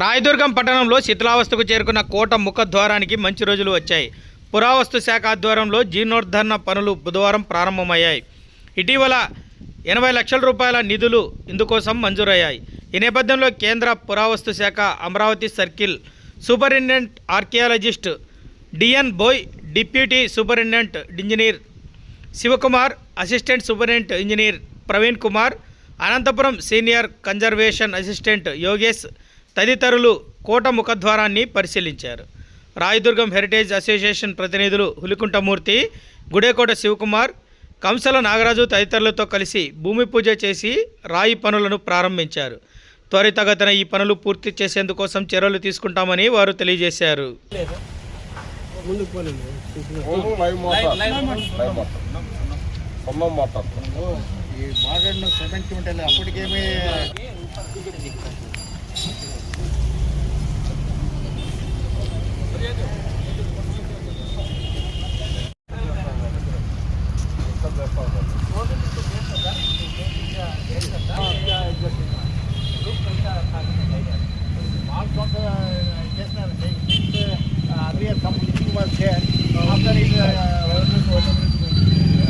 రాయదుర్గం పట్టణంలో శిథిలావస్థకు చేరుకున్న కోట ముఖద్వారానికి మంచి రోజులు వచ్చాయి. పురావస్తు శాఖ ఆధ్వర్యంలో జీర్ణోద్ధరణ పనులు బుధవారం ప్రారంభమయ్యాయి. ఇటీవల ఎనభై లక్షల రూపాయల నిధులు ఇందుకోసం మంజూరయ్యాయి. ఈ నేపథ్యంలో కేంద్ర పురావస్తు శాఖ Amaravati circle superintendent archaeologist DN Bhoi deputy superintendent engineer Shivakumar assistant superintendent engineer Praveen Kumar Anantapuram senior conservation assistant Yogesh తదితరులు కోట ముఖద్వారాన్ని పరిశీలించారు. రాయదుర్గం హెరిటేజ్ అసోసియేషన్ ప్రతినిధులు హులికుంఠమూర్తి గుడేకోట శివకుమార్ కంసల నాగరాజు తదితరులతో కలిసి భూమి పూజ చేసి రాయి పనులను ప్రారంభించారు. త్వరితగతిన ఈ పనులు పూర్తి చేసేందుకోసం చర్యలు తీసుకుంటామని వారు తెలియజేశారు. అప్పటికేమీ అప్పటికేమీ earlier some leaking was there. After it, uh,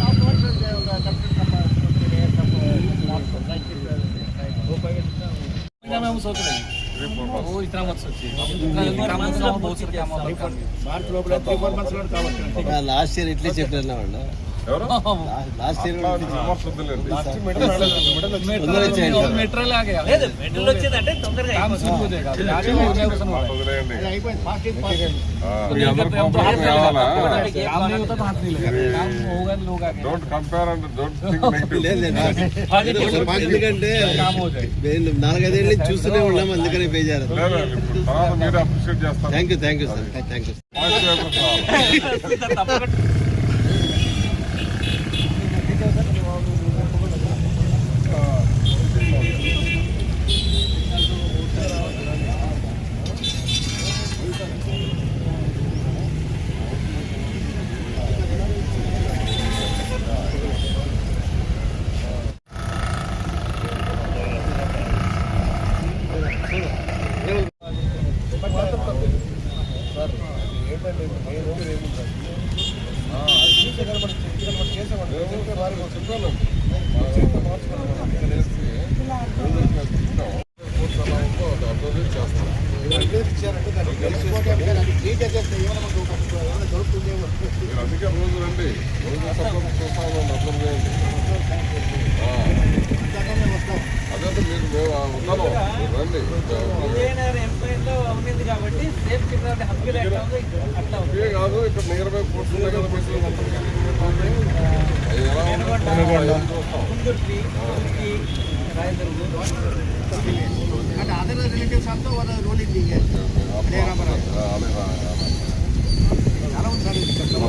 afterwards, uh, the construction some, uh, there some, uh, like it, uh, like, March లోపల లాస్ట్ ఇయర్ ఇట్లే చెప్పిన వాళ్ళు ఎందుకంటే నాలుగైదేళ్ళ నుంచి చూస్తూనే ఉన్నాం అందుకని పే చేయాలి లేదు ఇప్పుడు తర్వాత మీరు అప్రిషియేట్ చేస్తారు. Thank you thank you sir thank you మీరు అందుకే రోజు రండి రోజు అర్థం చేయండి అదే అంటే మేము ఉన్నాను రండి కాదు ఇక్కడ నియర్ బై ఫోర్స్ ఉన్నాయి కదా అంటే అదర్ రిలేటివ్స్ అంతా వాళ్ళ రోల్ ఇది చాలా ఉంది సార్ ఇది చెప్తాను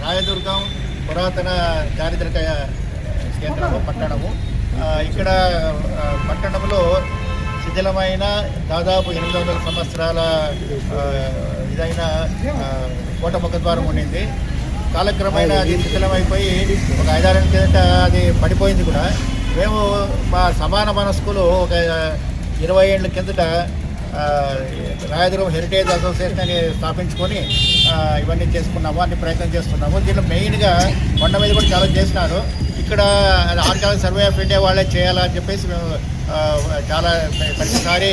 రాయదుర్గం పురాతన చారిత్రక కేంద్రము పట్టణము. ఇక్కడ పట్టణంలో శిథిలమైన దాదాపు ఎనిమిది వందల సంవత్సరాల ఇదైన కోట ముఖద్వారం ఉండింది. కాలక్రమేణా అది శిథిలమైపోయి ఒక ఐదారు కిందట అది పడిపోయింది కూడా. మేము మా సమాన మనస్కులు ఒక ఇరవై ఏళ్ళ కిందట రాయదుర్గం హెరిటేజ్ అసోసియేషన్ అని స్థాపించుకొని ఇవన్నీ చేసుకున్నాము అన్ని ప్రయత్నం చేస్తున్నాము. దీనిలో మెయిన్గా కొండ మీద కూడా చాలా చేసినారు. ఇక్కడ ఆర్కియాలజీ సర్వే ఆఫ్ ఇండియా వాళ్ళే చేయాలని చెప్పేసి మేము చాలా ప్రతిసారి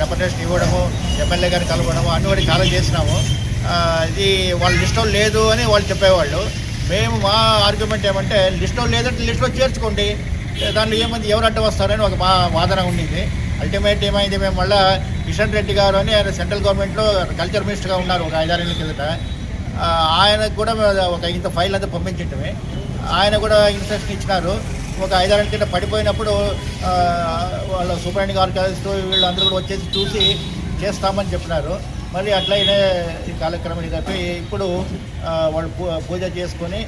రిప్రజెంటేషన్ ఇవ్వడము ఎమ్మెల్యే గారిని కలవడము అన్ని కూడా చాలా చేసినాము. ఇది వాళ్ళ లిస్టులో లేదు అని వాళ్ళు చెప్పేవాళ్ళు. మేము మా ఆర్గ్యుమెంట్ ఏమంటే లిస్టులో లేదంటే లిస్టులో చేర్చుకోండి. దాంట్లో ఏమంది ఎవరు అడ్డం వస్తారని ఒక మా వాదన ఉండింది. అల్టిమేట్ ఏమైంది మేము మళ్ళీ కిషన్ రెడ్డి గారు అని ఆయన సెంట్రల్ గవర్నమెంట్లో కల్చర్ మినిస్టర్గా ఉన్నారు ఒక ఐదారేళ్ళ కిందట. ఆయనకు కూడా ఒక ఇంత ఫైల్ అంతా పంపించటమే. ఆయన కూడా ఇన్స్ట్రక్షన్ ఇచ్చినారు. ఒక ఐదారేళ్ళ కింద పడిపోయినప్పుడు వాళ్ళ సూపరింటెండెంట్ గారు కలిస్తూ వీళ్ళందరూ కూడా వచ్చేసి చూసి చేస్తామని చెప్పినారు. మళ్ళీ అట్లయినే ఈ కార్యక్రమం తప్పి ఇప్పుడు వాళ్ళు పూ- పూజ చేసుకొని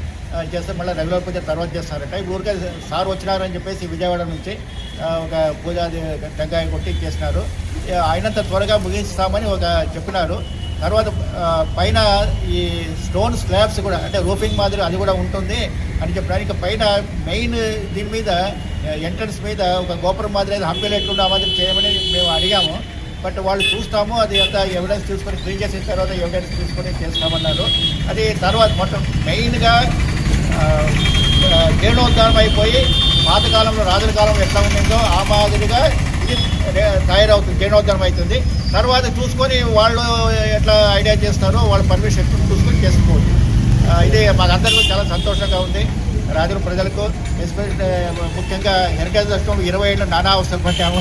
చేస్తే మళ్ళీ రెగ్యులర్ పూజ తర్వాత చేస్తారట ఇప్పుడు ఊరికే సార్ వచ్చినారని చెప్పేసి విజయవాడ నుంచి ఒక పూజాది టెంకాయ కొట్టి చేసినారు. అయినంత త్వరగా ముగించుతామని ఒక చెప్పినారు. తర్వాత పైన ఈ స్టోన్ స్లాబ్స్ కూడా అంటే రూఫింగ్ మాదిరి అది కూడా ఉంటుంది అని చెప్పడానికి పైన మెయిన్ దీని మీద ఎంట్రన్స్ మీద ఒక గోపురం మాదిరి అయితే హంపీలు ఆ మాదిరి చేయమని మేము అడిగాము. బట్ వాళ్ళు చూస్తాము అది అంతా ఎవిడెన్స్ తీసుకొని క్లీన్ చేసిన తర్వాత ఎవిడెన్స్ తీసుకొని చేస్తామన్నారు. అది తర్వాత మొత్తం మెయిన్గా జీర్ణోద్ధారం అయిపోయి పాతకాలంలో రాజుల కాలంలో ఎట్లా ఉండిందో ఆ మాదిరిగా ఇది తయారవుతుంది జీర్ణోద్ధారం అవుతుంది. తర్వాత చూసుకొని వాళ్ళు ఎట్లా ఐడియా చేస్తారో వాళ్ళ పర్మిషన్ చూసుకొని చేసుకోవచ్చు. ఇది మాకందరికీ చాలా సంతోషంగా ఉంది. రాజుల ప్రజలకు ఎస్పెషల్ ముఖ్యంగా హెరిటేజ్ దర్శనం ఇరవై ఏళ్ళు నానా అవసరం పట్టాము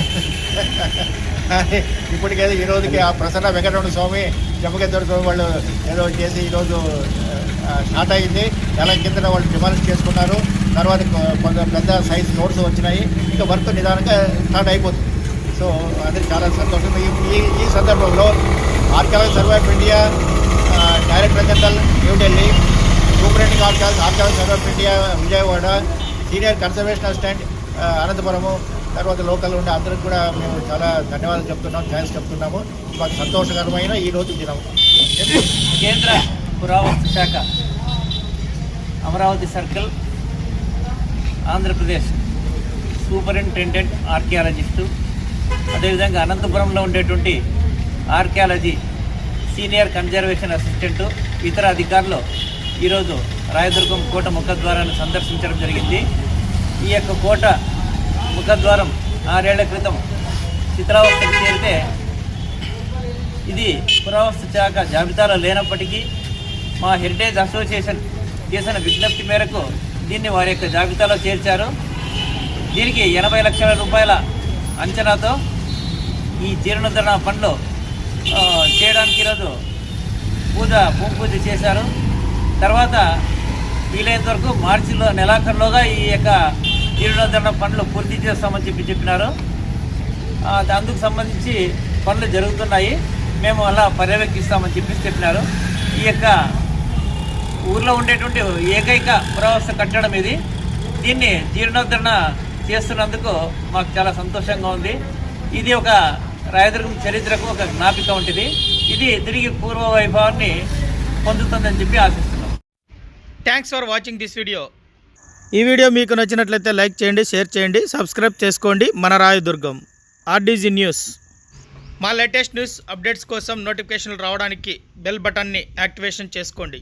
ఇప్పటికేదో ఈ రోజుకి ఆ ప్రసన్న వెంకటరమణ స్వామి జమ్మకేశ్వర స్వామి వాళ్ళు ఏదో చేసి ఈరోజు స్టార్ట్ అయింది. నెల కింద వాళ్ళు డిమాలిష్ చేసుకున్నారు. తర్వాత కొంత పెద్ద సైజ్ నోట్స్ వచ్చినాయి. ఇంకా వర్క్ నిదానంగా స్టార్ట్ అయిపోతుంది. సో అది చాలా సంతోషం. ఈ ఈ- సందర్భంలో archaeology survey of India director general New Delhi superintendent archaeology archaeology survey of India Vijayawada senior conservation assistant Anantapuramu తర్వాత లోకల్ ఉండే అందరికి కూడా మేము చాలా ధన్యవాదాలు చెప్తున్నాం. థ్యాంక్స్ చెప్తున్నాము. మాకు సంతోషకరమైన ఈ రోజు దినం. కేంద్ర పురావస్తు శాఖ Amaravati circle Andhra Pradesh. Superintendent archaeologist. అదేవిధంగా అనంతపురంలో ఉండేటువంటి ఆర్కియాలజీ సీనియర్ కన్జర్వేషన్ అసిస్టెంటు. ఇతర అధికారులు ఈరోజు రాయదుర్గం కోట ముఖద్వారాన్ని సందర్శించడం జరిగింది. ఈ యొక్క కోట ముఖద్వారం ఆరేళ్ళ క్రితం చిత్రావస్థకు చేరితే ఇది పురావస్తు శాఖ జాబితాలో లేనప్పటికీ మా హెరిటేజ్ అసోసియేషన్ చేసిన విజ్ఞప్తి మేరకు దీన్ని వారి యొక్క జాబితాలో చేర్చారు. దీనికి ఎనభై లక్షల రూపాయల అంచనాతో ఈ జీర్ణోద్ధరణ పనులు చేయడానికి ఈరోజు పూజ భూమి పూజ చేశారు. తర్వాత వీలైనంత వరకు మార్చిలో నెలాఖరులోగా ఈ యొక్క జీర్ణోద్ధరణ పనులు పూర్తి చేస్తామని చెప్పి చెప్పినారు. అందుకు సంబంధించి పనులు జరుగుతున్నాయి. మేము అలా పర్యవేక్షిస్తామని చెప్పి చెప్పినారు. ఈ యొక్క ఊర్లో ఉండేటువంటి ఏకైక పురావస్తు కట్టడం ఇది. దీన్ని జీర్ణోద్ధరణ చేస్తున్నందుకు మాకు చాలా సంతోషంగా ఉంది. ఇది ఒక రాయదుర్గం చరిత్రకు ఒక జ్ఞాపిక వంటిది. ఇది తిరిగి పూర్వ వైభవాన్ని పొందుతుందని చెప్పి ఆశిస్తున్నాం. Thanks for watching this video ఈ వీడియో మీకు నచ్చినట్లయితే లైక్ చేయండి షేర్ చేయండి సబ్స్క్రైబ్ చేసుకోండి. మన రాయదుర్గం ఆర్డీజీ న్యూస్. మా లేటెస్ట్ న్యూస్ అప్డేట్స్ కోసం నోటిఫికేషన్లు రావడానికి బెల్ బటన్ని యాక్టివేషన్ చేసుకోండి.